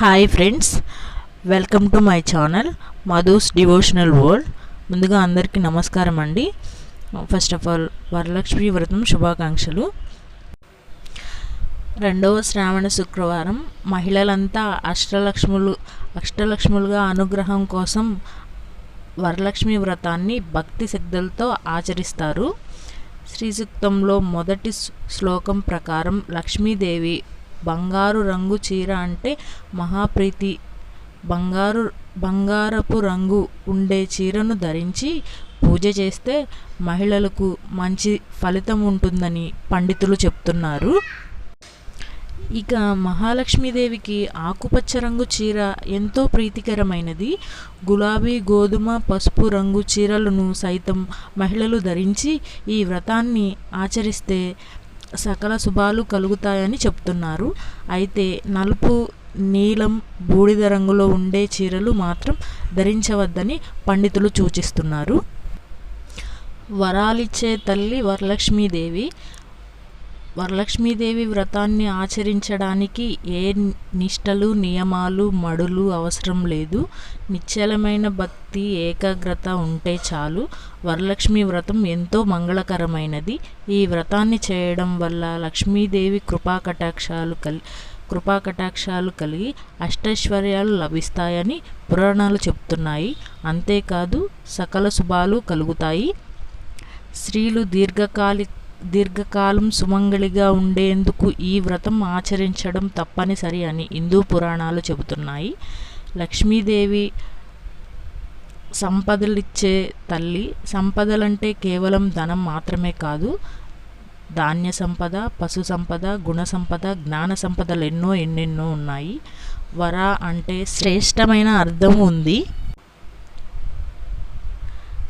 Hi friends welcome to my channel Madhu's devotional world ముందుగా అందరికీ నమస్కారం అండి. ఫస్ట్ ఆఫ్ ఆల్ వరలక్ష్మి వ్రతం శుభాకాంక్షలు. రెండవ శ్రావణ శుక్రవారం మహిళలంతా అష్టలక్ష్ములు అష్టలక్ష్ములుగా అనుగ్రహం కోసం వరలక్ష్మి వ్రతాన్ని భక్తి శక్తులతో ఆచరిస్తారు. శ్రీసూక్తంలో మొదటి శ్లోకం ప్రకారం లక్ష్మీదేవి బంగారు రంగు చీర అంటే మహాప్రీతి. బంగారు బంగారపు రంగు ఉండే చీరను ధరించి పూజ చేస్తే మహిళలకు మంచి ఫలితం ఉంటుందని పండితులు చెప్తున్నారు. ఇక మహాలక్ష్మీదేవికి ఆకుపచ్చ రంగు చీర ఎంతో ప్రీతికరమైనది. గులాబీ గోధుమ పసుపు రంగు చీరలను సైతం మహిళలు ధరించి ఈ వ్రతాన్ని ఆచరిస్తే సకల శుభాలు కలుగుతాయని చెప్తున్నారు. అయితే నలుపు నీలం బూడిద రంగులో ఉండే చీరలు మాత్రం ధరించవద్దని పండితులు సూచిస్తున్నారు. వరాలిచ్చే తల్లి వరలక్ష్మీదేవి వరలక్ష్మీదేవి వ్రతాన్ని ఆచరించడానికి ఏ నిష్టలు నియమాలు మడులు అవసరం లేదు. నిశ్చలమైన భక్తి ఏకాగ్రత ఉంటే చాలు. వరలక్ష్మి వ్రతం ఎంతో మంగళకరమైనది. ఈ వ్రతాన్ని చేయడం వల్ల లక్ష్మీదేవి కృపా కటాక్షాలు కలి కృపా కటాక్షాలు కలిగి అష్టైశ్వర్యాలు లభిస్తాయని పురాణాలు చెప్తున్నాయి. అంతేకాదు సకల శుభాలు కలుగుతాయి. స్త్రీలు దీర్ఘకాలిక దీర్ఘకాలం సుమంగళిగా ఉండేందుకు ఈ వ్రతం ఆచరించడం తప్పనిసరి అని హిందూ పురాణాలు చెబుతున్నాయి. లక్ష్మీదేవి సంపదలిచ్చే తల్లి సంపదలంటే కేవలం ధనం మాత్రమే కాదు ధాన్య సంపద పశు సంపద గుణ సంపద జ్ఞాన సంపదలు ఎన్నో ఎన్నెన్నో ఉన్నాయి. వర అంటే శ్రేష్టమైన అర్థం ఉంది.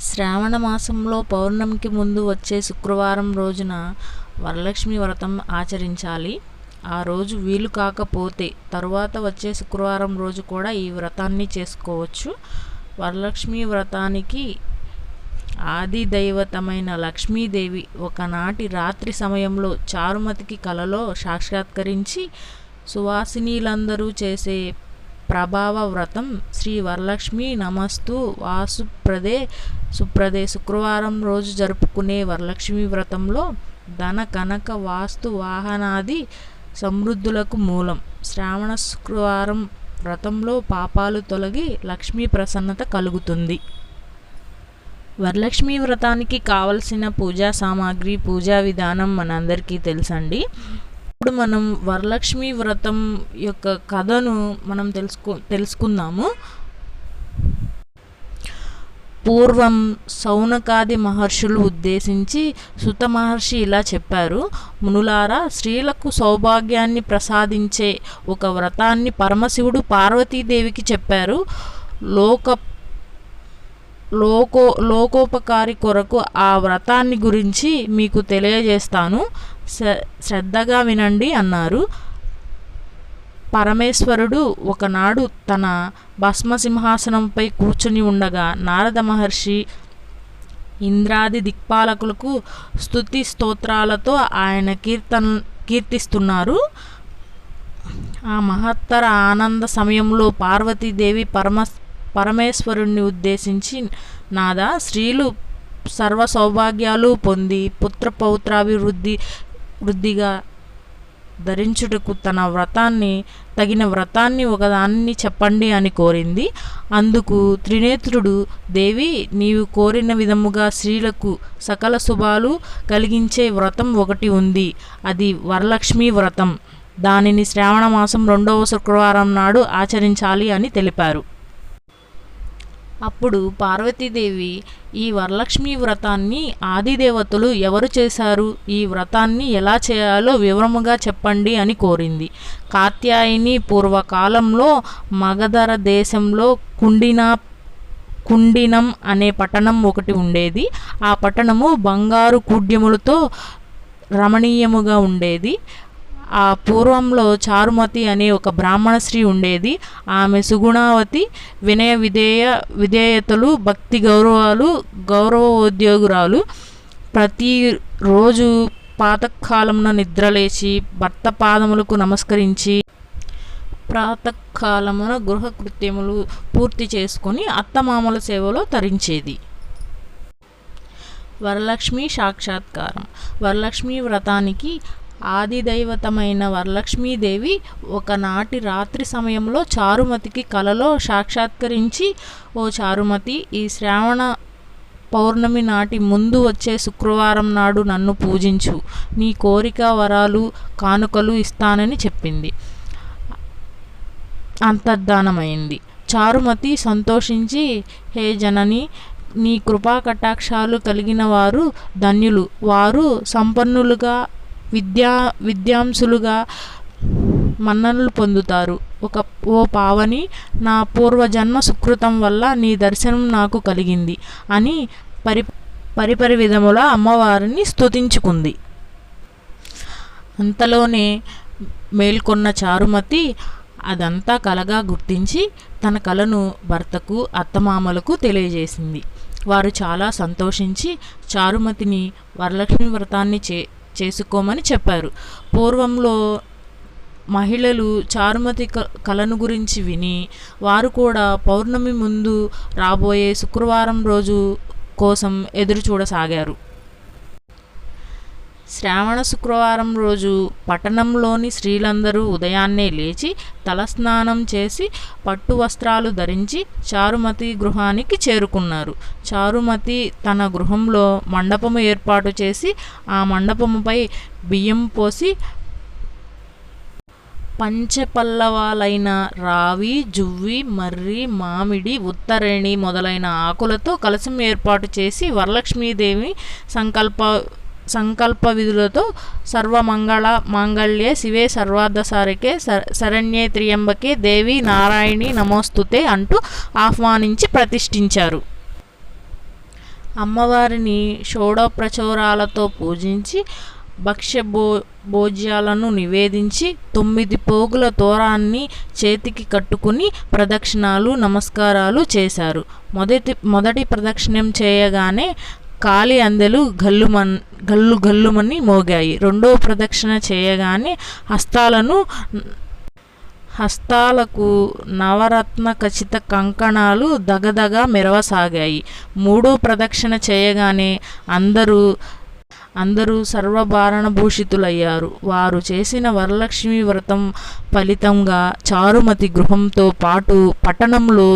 శ్రావణ మాసంలో పౌర్ణమికి ముందు వచ్చే శుక్రవారం రోజున వరలక్ష్మి వ్రతం ఆచరించాలి. ఆ రోజు వీలు కాకపోతే తరువాత వచ్చే శుక్రవారం రోజు కూడా ఈ వ్రతాన్ని చేసుకోవచ్చు. వరలక్ష్మి వ్రతానికి ఆది దైవతమైన లక్ష్మీదేవి ఒకనాటి రాత్రి సమయంలో చారుమతికి కలలో సాక్షాత్కరించి సువాసినీలందరూ చేసే ప్రభావ వ్రతం శ్రీ వరలక్ష్మి నమస్తు. వాసుప్రదే సుప్రదే. శుక్రవారం రోజు జరుపుకునే వరలక్ష్మి వ్రతంలో ధన కనక వాస్తు వాహనాది సమృద్ధులకు మూలం. శ్రావణ శుక్రవారం వ్రతంలో పాపాలు తొలగి లక్ష్మీ ప్రసన్నత కలుగుతుంది. వరలక్ష్మి వ్రతానికి కావలసిన పూజా సామాగ్రి పూజా విధానం మనందరికీ తెలుసండి. ఇప్పుడు మనం వరలక్ష్మి వ్రతం యొక్క కథను మనం తెలుసుకో తెలుసుకుందాము. పూర్వం సౌనకాది మహర్షులు ఉద్దేశించి సుత మహర్షి ఇలా చెప్పారు. మునులారా స్త్రీలకు సౌభాగ్యాన్ని ప్రసాదించే ఒక వ్రతాన్ని పరమశివుడు పార్వతీదేవికి చెప్పారు. లోక లోకో లోకోపకారి కొరకు ఆ వ్రతాన్ని గురించి మీకు తెలియజేస్తాను. శ్రద్ధగా వినండి అన్నారు. పరమేశ్వరుడు ఒకనాడు తన భస్మ సింహాసనంపై కూర్చుని ఉండగా నారద మహర్షి ఇంద్రాది దిక్పాలకులకు స్థుతి స్తోత్రాలతో ఆయన కీర్తన కీర్తిస్తున్నారు. ఆ మహత్తర ఆనంద సమయంలో పార్వతీదేవి పరమ పరమేశ్వరుణ్ణి ఉద్దేశించి నాదా స్త్రీలు సర్వ సౌభాగ్యాలు పొంది పుత్ర పౌత్రాభివృద్ధి వృద్ధిగా ధరించుటకు తన వ్రతాన్ని తగిన వ్రతాన్ని ఒకదాన్ని చెప్పండి అని కోరింది. అందుకు త్రినేత్రుడు దేవి నీవు కోరిన విధముగా స్త్రీలకు సకల శుభాలు కలిగించే వ్రతం ఒకటి ఉంది. అది వరలక్ష్మి వ్రతం. దానిని శ్రావణ మాసం రెండవ శుక్రవారం నాడు ఆచరించాలి అని తెలిపారు. అప్పుడు పార్వతీదేవి ఈ వరలక్ష్మి వ్రతాన్ని ఆదిదేవతలు ఎవరు చేశారు? ఈ వ్రతాన్ని ఎలా చేయాలో వివరముగా చెప్పండి అని కోరింది. కాత్యాయని పూర్వకాలంలో మగధర దేశంలో కుండినా కుండినం అనే పట్టణం ఒకటి ఉండేది. ఆ పట్టణము బంగారు కుడ్యములతో రమణీయముగా ఉండేది. ఆ పూర్వంలో చారుమతి అనే ఒక బ్రాహ్మణ స్త్రీ ఉండేది. ఆమె సుగుణావతి వినయ విధేయ విధేయతలు భక్తి గౌరవాలు గౌరవోద్యోగురాలు. ప్రతిరోజు పాతకాలంలో నిద్రలేచి భర్త పాదములకు నమస్కరించి ప్రాతకాలమున గృహ కృత్యములు పూర్తి చేసుకొని అత్తమామల సేవలో తరించేది. వరలక్ష్మి సాక్షాత్కారం. వరలక్ష్మి వ్రతానికి ఆదిదైవతమైన వరలక్ష్మీదేవి ఒకనాటి రాత్రి సమయంలో చారుమతికి కలలో సాక్షాత్కరించి ఓ చారుమతి ఈ శ్రావణ పౌర్ణమి నాటి ముందు వచ్చే శుక్రవారం నాడు నన్ను పూజించు. నీ కోరిక వరాలు కానుకలు ఇస్తానని చెప్పింది. అంతర్ధానమైంది. చారుమతి సంతోషించి హే జనని నీ కృపా కటాక్షాలు కలిగిన వారు ధన్యులు. వారు సంపన్నులుగా విద్యా విద్యాంసులుగా మన్ననలు పొందుతారు. ఒక ఓ పావని నా పూర్వజన్మ సుకృతం వల్ల నీ దర్శనం నాకు కలిగింది అని పరి పరిపరి విధముల అమ్మవారిని స్తుతించుకుంది. అంతలోనే మేల్కొన్న చారుమతి అదంతా కలగా గుర్తించి తన కలను భర్తకు అత్తమామలకు తెలియజేసింది. వారు చాలా సంతోషించి చారుమతిని వరలక్ష్మి వ్రతాన్ని చే చేసుకోమని చెప్పారు. పూర్వంలో మహిళలు చారుమతి క కళను గురించి విని వారు కూడా పౌర్ణమి ముందు రాబోయే శుక్రవారం రోజు కోసం ఎదురు చూడసాగారు శ్రావణ శుక్రవారం రోజు పట్టణంలోని స్త్రీలందరూ ఉదయాన్నే లేచి తలస్నానం చేసి పట్టు వస్త్రాలు ధరించి చారుమతి గృహానికి చేరుకున్నారు. చారుమతి తన గృహంలో మండపము ఏర్పాటు చేసి ఆ మండపముపై బియ్యం పోసి పంచపల్లవాలైన రావి జువ్వి మర్రి మామిడి ఉత్తరేణి మొదలైన ఆకులతో కలశం ఏర్పాటు చేసి వరలక్ష్మీదేవి సంకల్ప సంకల్ప విధులతో సర్వమంగళ మాంగళ్యే శివే సర్వార్ధసారికే శరణ్యే త్రియంబకే దేవి నారాయణి నమోస్తుతే అంటూ ఆహ్వానించి ప్రతిష్ఠించారు. అమ్మవారిని షోడోప్రచోరాలతో పూజించి భక్ష్య భో భోజ్యాలను నివేదించి తొమ్మిది పోగుల తోరాన్ని చేతికి కట్టుకుని ప్రదక్షిణాలు నమస్కారాలు చేశారు. మొదటి మొదటి ప్రదక్షిణం చేయగానే కాలి అందెలు గల్లుమన్ గల్లు గల్లుమని మోగాయి. రెండో ప్రదక్షిణ చేయగానే హస్తాలను హస్తాలకు నవరత్న ఖచ్చిత కంకణాలు దగదగ మెరవసాగాయి. మూడో ప్రదక్షిణ చేయగానే అందరూ అందరూ సర్వభారణభూషితులయ్యారు. వారు చేసిన వరలక్ష్మి వ్రతం ఫలితంగా చారుమతి గృహంతో పాటు పట్టణంలో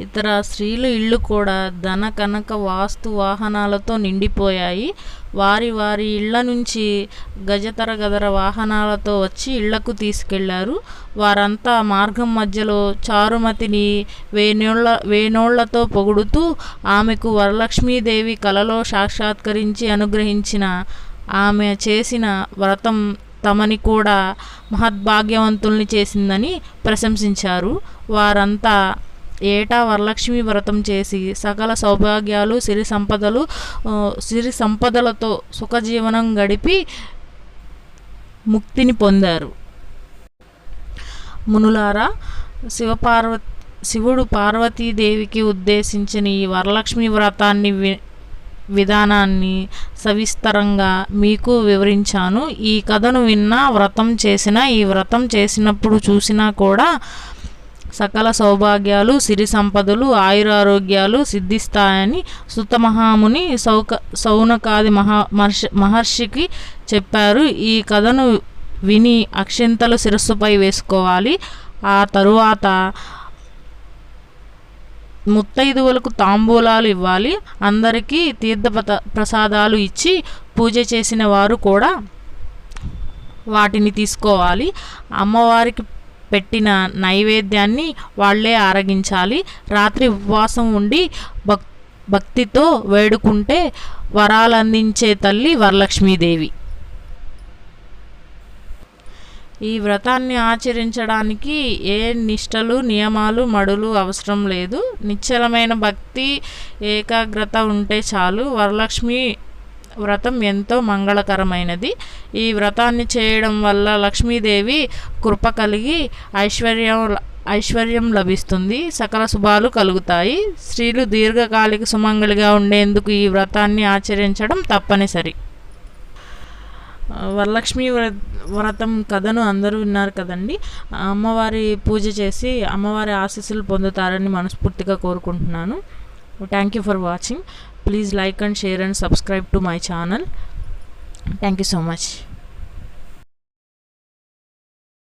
ఇతర స్త్రీల ఇళ్ళు కూడా ధన కనక వాస్తు వాహనాలతో నిండిపోయాయి. వారి వారి ఇళ్ళ నుంచి గజతర గదర వాహనాలతో వచ్చి ఇళ్ళకు తీసుకెళ్ళారు. వారంతా మార్గం మధ్యలో చారుమతిని వేణోళ్ళ వేణోళ్ళతో పొగుడుతూ ఆమెకు వరలక్ష్మీదేవి కలలో సాక్షాత్కరించి అనుగ్రహించిన ఆమె చేసిన వ్రతం తమని కూడా మహద్భాగ్యవంతుల్ని చేసిందని ప్రశంసించారు. వారంతా ఏటా వరలక్ష్మి వ్రతం చేసి సకల సౌభాగ్యాలు సిరి సంపదలు సిరి సంపదలతో సుఖజీవనం గడిపి ముక్తిని పొందారు. మునులారా శివపార్వతి శివుడు పార్వతీదేవికి ఉద్దేశించిన ఈ వరలక్ష్మి వ్రతాన్ని వి విధానాన్ని సవిస్తరంగా మీకు వివరించాను. ఈ కథను విన్నా వ్రతం చేసిన ఈ వ్రతం చేసినప్పుడు చూసినా కూడా సకల సౌభాగ్యాలు సిరి సంపదలు ఆయురారోగ్యాలు సిద్ధిస్తాయని సుతమహాముని సౌక సౌనకాది మహా మహర్షి మహర్షికి చెప్పారు. ఈ కథను విని అక్షింతలు శిరస్సుపై వేసుకోవాలి. ఆ తరువాత ముత్తైదువులకు తాంబూలాలు ఇవ్వాలి. అందరికీ తీర్థ ప్రసాదాలు ఇచ్చి పూజ చేసిన వారు కూడా వాటిని తీసుకోవాలి. అమ్మవారికి పెట్టిన నైవేద్యాన్ని వాళ్ళే ఆరగించాలి. రాత్రి ఉపవాసం ఉండి భక్ భక్తితో వేడుకుంటే వరాలందించే తల్లి వరలక్ష్మీదేవి. ఈ వ్రతాన్ని ఆచరించడానికి ఏ నిష్టలు నియమాలు మడులు అవసరం లేదు. నిశ్చలమైన భక్తి ఏకాగ్రత ఉంటే చాలు. వరలక్ష్మి వ్రతం ఎంతో మంగళకరమైనది. ఈ వ్రతాన్ని చేయడం వల్ల లక్ష్మీదేవి కృప కలిగి ఐశ్వర్యం ఐశ్వర్యం లభిస్తుంది. సకల శుభాలు కలుగుతాయి. స్త్రీలు దీర్ఘకాలిక సుమంగళిగా ఉండేందుకు ఈ వ్రతాన్ని ఆచరించడం తప్పనిసరి. వరలక్ష్మి వ్రతం కథను అందరూ విన్నారు కదండి. అమ్మవారి పూజ చేసి అమ్మవారి ఆశీస్సులు పొందుతారని మనస్ఫూర్తిగా కోరుకుంటున్నాను. Thank you for watching please like and share and subscribe to my channel. Thank you so much.